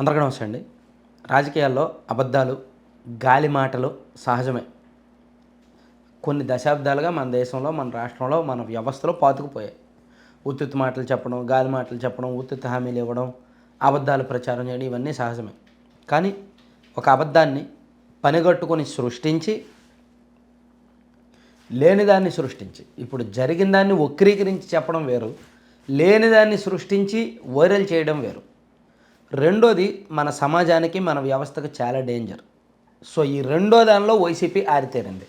అందరికీ నమస్తే అండి. రాజకీయాల్లో అబద్ధాలు గాలి మాటలు సహజమే. కొన్ని దశాబ్దాలుగా మన దేశంలో మన రాష్ట్రంలో మన వ్యవస్థలో పాతుకుపోయాయి. ఉత్తుత్తి మాటలు చెప్పడం గాలి మాటలు చెప్పడం ఉత్తుత్తి హామీలు ఇవ్వడం అబద్ధాలు ప్రచారం చేయడం ఇవన్నీ సహజమే. కానీ ఒక అబద్ధాన్ని పనిగట్టుకొని సృష్టించి లేనిదాన్ని సృష్టించి ఇప్పుడు జరిగిన దాన్ని వక్రీకరించి చెప్పడం వేరు లేనిదాన్ని సృష్టించి వైరల్ చేయడం వేరు. రెండోది మన సమాజానికి మన వ్యవస్థకు చాలా డేంజర్ సో ఈ రెండో దానిలో వైసీపీ ఆరితేరింది.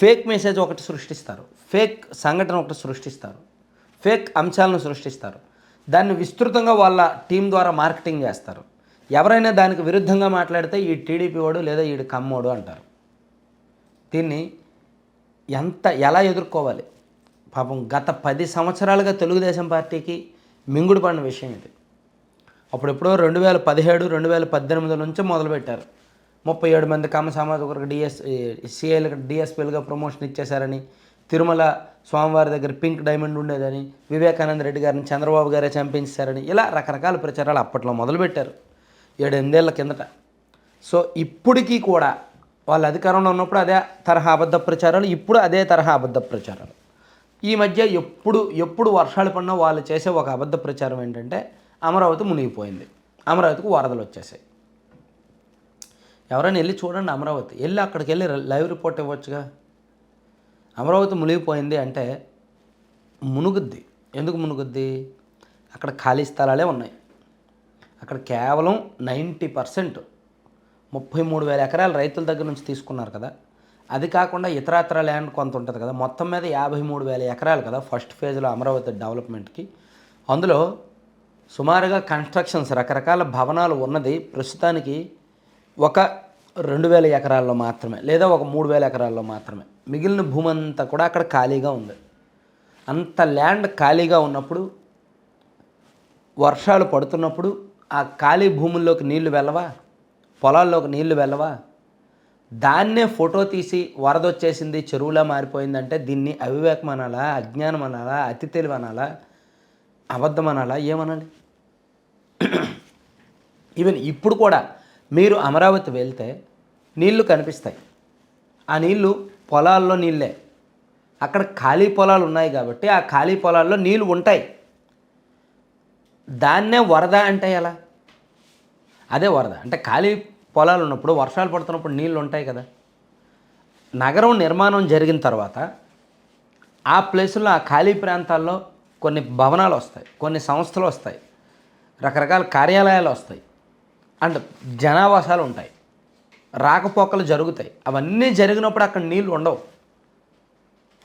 ఫేక్ మెసేజ్ ఒకటి సృష్టిస్తారు. ఫేక్ సంఘటన ఒకటి సృష్టిస్తారు. ఫేక్ అంశాలను సృష్టిస్తారు. దాన్ని విస్తృతంగా వాళ్ళ టీం ద్వారా మార్కెటింగ్ చేస్తారు. ఎవరైనా దానికి విరుద్ధంగా మాట్లాడితే ఈ టీడీపీ వాడు లేదా ఈడు కమ్మోడు అంటారు. దీన్ని ఎంత ఎలా ఎదుర్కోవాలి? పాపం గత పది సంవత్సరాలుగా తెలుగుదేశం పార్టీకి మింగుడు పడిన విషయం ఇది. అప్పుడెప్పుడో రెండు వేల పదిహేడు రెండు వేల పద్దెనిమిది నుంచి మొదలుపెట్టారు. ముప్పై ఏడు మంది కమ్మ సామాజిక డిఎస్ సిఐలకు డిఎస్పీలుగా ప్రమోషన్ ఇచ్చేశారని తిరుమల స్వామివారి దగ్గర పింక్ డైమండ్ ఉండేదని వివేకానంద రెడ్డి గారిని చంద్రబాబు గారే చంపించారని ఇలా రకరకాల ప్రచారాలు అప్పట్లో మొదలుపెట్టారు. ఏడెనిమిదేళ్ళ కిందట. సో ఇప్పటికీ కూడా వాళ్ళు అధికారంలో ఉన్నప్పుడు అదే తరహా అబద్ధ ప్రచారాలు ఇప్పుడు అదే తరహా అబద్ధ ప్రచారాలు. ఈ మధ్య ఎప్పుడు ఎప్పుడు వర్షాలు పడినా వాళ్ళు చేసే ఒక అబద్ధ ప్రచారం ఏంటంటే అమరావతి మునిగిపోయింది. అమరావతికి వరదలు వచ్చేసాయి. ఎవరైనా వెళ్ళి చూడండి అమరావతి. వెళ్ళి అక్కడికి వెళ్ళి లైవ్ రిపోర్ట్ ఇవ్వచ్చుగా. అమరావతి మునిగిపోయింది అంటే మునుగుద్ది. ఎందుకు మునుగుద్ది? అక్కడ ఖాళీ స్థలాలే ఉన్నాయి. అక్కడ కేవలం నైంటీ పర్సెంట్ ముప్పై మూడు వేల ఎకరాలు రైతుల దగ్గర నుంచి తీసుకున్నారు కదా. అది కాకుండా ఇతరాతర ల్యాండ్ కొంత ఉంటుంది కదా. మొత్తం మీద యాభై మూడు వేల ఎకరాలు కదా ఫస్ట్ ఫేజ్లో అమరావతి డెవలప్మెంట్కి. అందులో సుమారుగా కన్స్ట్రక్షన్స్ రకరకాల భవనాలు ఉన్నది. ప్రస్తుతానికి ఒక రెండు వేల ఎకరాల్లో మాత్రమే లేదా ఒక మూడు వేల ఎకరాల్లో మాత్రమే. మిగిలిన భూమి అంతా కూడా అక్కడ ఖాళీగా ఉంది. అంత ల్యాండ్ ఖాళీగా ఉన్నప్పుడు వర్షాలు పడుతున్నప్పుడు ఆ ఖాళీ భూముల్లోకి నీళ్ళు వెళ్ళవా? పొలాల్లోకి నీళ్ళు వెళ్ళవా? దాన్నే ఫోటో తీసి వరద వచ్చేసింది చెరువులా మారిపోయిందంటే దీన్ని అవివేకం అనాలా అజ్ఞానం అనాలా అతి తెలివి అనాలా అబద్ధం అనాలా ఏమనాలి? ఈవెన్ ఇప్పుడు కూడా మీరు అమరావతి వెళ్తే నీళ్ళు కనిపిస్తాయి. ఆ నీళ్ళు పొలాల్లో నీళ్ళే అక్కడ ఖాళీ పొలాలు ఉన్నాయి కాబట్టి ఆ ఖాళీ పొలాల్లో నీళ్ళు ఉంటాయి. దాన్నే వరద అంటే ఎలా? అదే వరద. అంటే ఖాళీ పొలాలు ఉన్నప్పుడు వర్షాలు పడుతున్నప్పుడు నీళ్ళు ఉంటాయి కదా. నగరం నిర్మాణం జరిగిన తర్వాత ఆ ప్లేసుల్లో ఆ ఖాళీ ప్రాంతాల్లో కొన్ని భవనాలు వస్తాయి కొన్ని సంస్థలు వస్తాయి రకరకాల కార్యాలయాలు వస్తాయి. అండ్ జనావాసాలు ఉంటాయి. రాకపోకలు జరుగుతాయి. అవన్నీ జరిగినప్పుడు అక్కడ నీళ్ళు ఉండవు.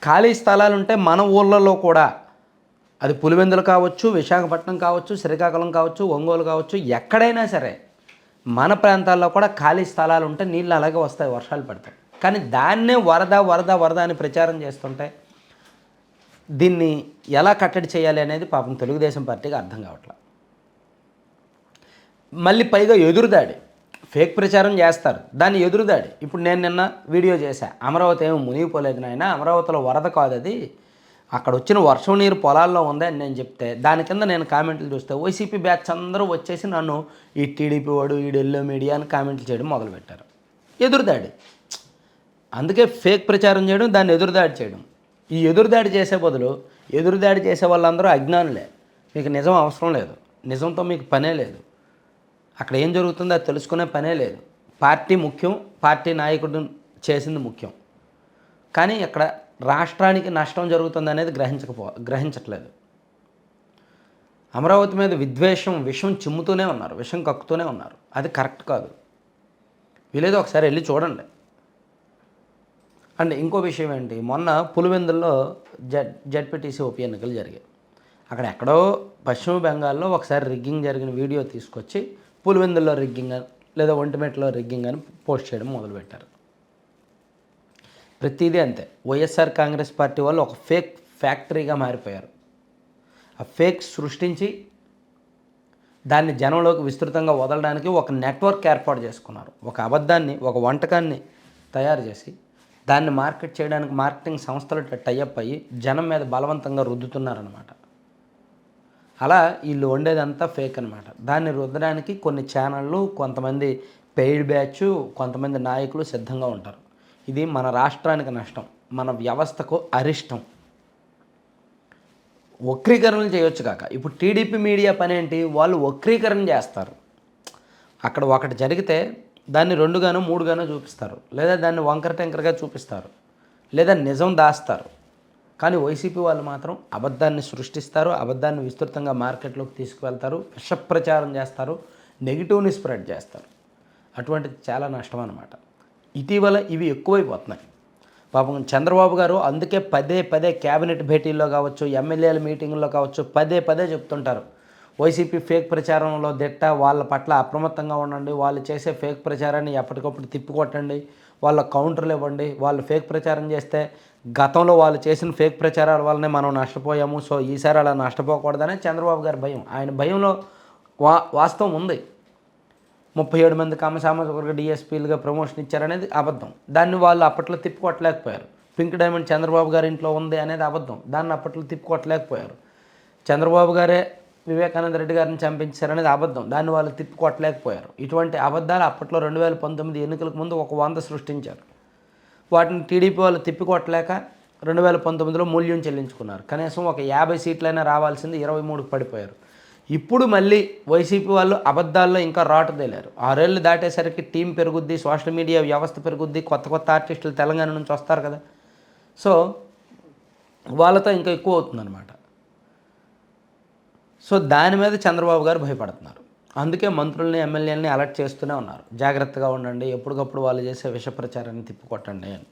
ఖాళీ స్థలాలు ఉంటే మన ఊళ్ళలో కూడా అది పులివెందులు కావచ్చు విశాఖపట్నం కావచ్చు శ్రీకాకుళం కావచ్చు ఒంగోలు కావచ్చు ఎక్కడైనా సరే మన ప్రాంతాల్లో కూడా ఖాళీ స్థలాలు ఉంటే నీళ్ళు అలాగే వస్తాయి వర్షాలు పడతాయి. కానీ దాన్నే వరద వరద వరద అని ప్రచారం చేస్తుంటే దీన్ని ఎలా కట్టడి చేయాలి అనేది పాపం తెలుగుదేశం పార్టీకి అర్థం కావట్లా. మళ్ళీ పైగా ఎదురుదాడి ఫేక్ ప్రచారం చేస్తారు దాన్ని ఎదురుదాడి ఇప్పుడు నేను నిన్న వీడియో చేశా అమరావతి ఏమి మునిగిపోలేదు నాయన అమరావతిలో వరద కాదు అది. అక్కడ వచ్చిన వర్షం నీరు పొలాల్లో ఉందని నేను చెప్తే దాని కింద నేను కామెంట్లు చూస్తే వైసీపీ బ్యాచ్ అందరూ వచ్చేసి నన్ను ఈ టీడీపీ వాడు ఈ ఎల్లో మీడియా అని కామెంట్లు చేయడం మొదలుపెట్టారు. ఎదురుదాడి అందుకే ఫేక్ ప్రచారం చేయడం దాన్ని ఎదురుదాడి చేయడం. ఈ ఎదురుదాడి చేసే బదులు ఎదురుదాడి చేసే వాళ్ళందరూ అజ్ఞానులే. మీకు నిజం అవసరం లేదు. నిజంతో మీకు పనే లేదు. అక్కడ ఏం జరుగుతుందో అది తెలుసుకునే పనే లేదు. పార్టీ ముఖ్యం పార్టీ నాయకుడు చేసింది ముఖ్యం. కానీ ఇక్కడ రాష్ట్రానికి నష్టం జరుగుతుంది అనేది గ్రహించకపో గ్రహించట్లేదు. అమరావతి మీద విద్వేషం విషం చిమ్ముతూనే ఉన్నారు. విషం కక్కుతూనే ఉన్నారు. అది కరెక్ట్ కాదు. వీలేదు ఒకసారి వెళ్ళి చూడండి. అండ్ ఇంకో విషయం ఏంటి? మొన్న పులివెందుల్లో జడ్ జడ్పీటీసీ ఉప ఎన్నికలు జరిగాయి. అక్కడ ఎక్కడో పశ్చిమ బెంగాల్లో ఒకసారి రిగ్గింగ్ జరిగిన వీడియో తీసుకొచ్చి పులివెందుల్లో రిగ్గింగ్ అని లేదా ఒంటిమెట్లో రిగ్గింగ్ అని పోస్ట్ చేయడం మొదలుపెట్టారు. ప్రతిదీ అంతే. వైఎస్ఆర్ కాంగ్రెస్ పార్టీ వాళ్ళు ఒక ఫేక్ ఫ్యాక్టరీగా మారిపోయారు. ఆ ఫేక్ సృష్టించి దాన్ని జనంలోకి విస్తృతంగా వదలడానికి ఒక నెట్వర్క్ ఏర్పాటు చేసుకున్నారు. ఒక అబద్ధాన్ని ఒక వంటకాన్ని తయారు చేసి దాన్ని మార్కెట్ చేయడానికి మార్కెటింగ్ సంస్థలు టైఅప్ అయ్యి జనం మీద బలవంతంగా రుద్దుతున్నారనమాట అలా వీళ్ళు వండేదంతా ఫేక్ అనమాట దాన్ని రుద్దడానికి కొన్ని ఛానళ్ళు కొంతమంది పెయిడ్ బ్యాచ్ కొంతమంది నాయకులు సిద్ధంగా ఉంటారు. ఇది మన రాష్ట్రానికి నష్టం మన వ్యవస్థకు అరిష్టం. వక్రీకరణలు చేయొచ్చు కాక. ఇప్పుడు టీడీపీ మీడియా పని ఏంటి వాళ్ళు వక్రీకరణ చేస్తారు. అక్కడ ఒకటి జరిగితే దాన్ని రెండుగానో మూడుగానో చూపిస్తారు. లేదా దాన్ని వంకర టెంకరగా చూపిస్తారు. లేదా నిజం దాస్తారు. కానీ వైసీపీ వాళ్ళు మాత్రం అబద్ధాన్ని సృష్టిస్తారు అబద్ధాన్ని విస్తృతంగా మార్కెట్లోకి తీసుకువెళ్తారు విషప్రచారం చేస్తారు నెగిటివ్ని స్ప్రెడ్ చేస్తారు. అటువంటిది చాలా నష్టం అనమాట ఇటీవల ఇవి ఎక్కువైపోతున్నాయి. పాపం చంద్రబాబు గారు అందుకే పదే పదే క్యాబినెట్ భేటీల్లో కావచ్చు ఎమ్మెల్యేల మీటింగ్లో కావచ్చు పదే పదే చెప్తుంటారు. వైసీపీ ఫేక్ ప్రచారంలో దిట్ట వాళ్ళ పట్ల అప్రమత్తంగా ఉండండి వాళ్ళు చేసే ఫేక్ ప్రచారాన్ని ఎప్పటికప్పుడు తిప్పికొట్టండి వాళ్ళ కౌంటర్లు ఇవ్వండి వాళ్ళు ఫేక్ ప్రచారం చేస్తే గతంలో వాళ్ళు చేసిన ఫేక్ ప్రచారాల వల్లనే మనం నష్టపోయాము. సో ఈసారి అలా నష్టపోకూడదనే చంద్రబాబు గారి భయం. ఆయన భయంలో వా వాస్తవం ఉంది. ముప్పై ఏడు మంది కామ సామాజిక డిఎస్పీలుగా ప్రమోషన్ ఇచ్చారనేది అబద్ధం. దాన్ని వాళ్ళు అప్పట్లో తిప్పుకొట్టలేకపోయారు. పింక్ డైమండ్ చంద్రబాబు గారి ఇంట్లో ఉంది అనేది అబద్ధం. దాన్ని అప్పట్లో తిప్పుకొట్టలేకపోయారు. చంద్రబాబు గారే వివేకానంద రెడ్డి గారిని చంపించారనేది అబద్ధం. దాన్ని వాళ్ళు తిప్పుకొట్టలేకపోయారు ఇటువంటి అబద్ధాలు అప్పట్లో రెండు వేల పంతొమ్మిది ఎన్నికలకు ముందు ఒక వంద సృష్టించారు. వాటిని టీడీపీ వాళ్ళు తిప్పికొట్టలేక రెండు వేల పంతొమ్మిదిలో మూల్యం చెల్లించుకున్నారు. కనీసం ఒక యాభై సీట్లైనా రావాల్సింది ఇరవై మూడుకు పడిపోయారు. ఇప్పుడు మళ్ళీ వైసీపీ వాళ్ళు అబద్ధాల్లో ఇంకా రాటు తేలారు. ఆరేళ్ళు దాటేసరికి టీం పెరుగుద్ది సోషల్ మీడియా వ్యవస్థ పెరుగుద్ది కొత్త కొత్త ఆర్టిస్టులు తెలంగాణ నుంచి వస్తారు కదా. సో వాళ్ళతో ఇంకా ఎక్కువ అవుతుందన్నమాట. సో దాని మీద చంద్రబాబు గారు భయపడుతున్నారు. అందుకే మంత్రుల్ని ఎమ్మెల్యేలని అలర్ట్ చేస్తూనే ఉన్నారు. జాగ్రత్తగా ఉండండి ఎప్పటికప్పుడు వాళ్ళు చేసే విష ప్రచారాన్ని తిప్పికొట్టండి అని.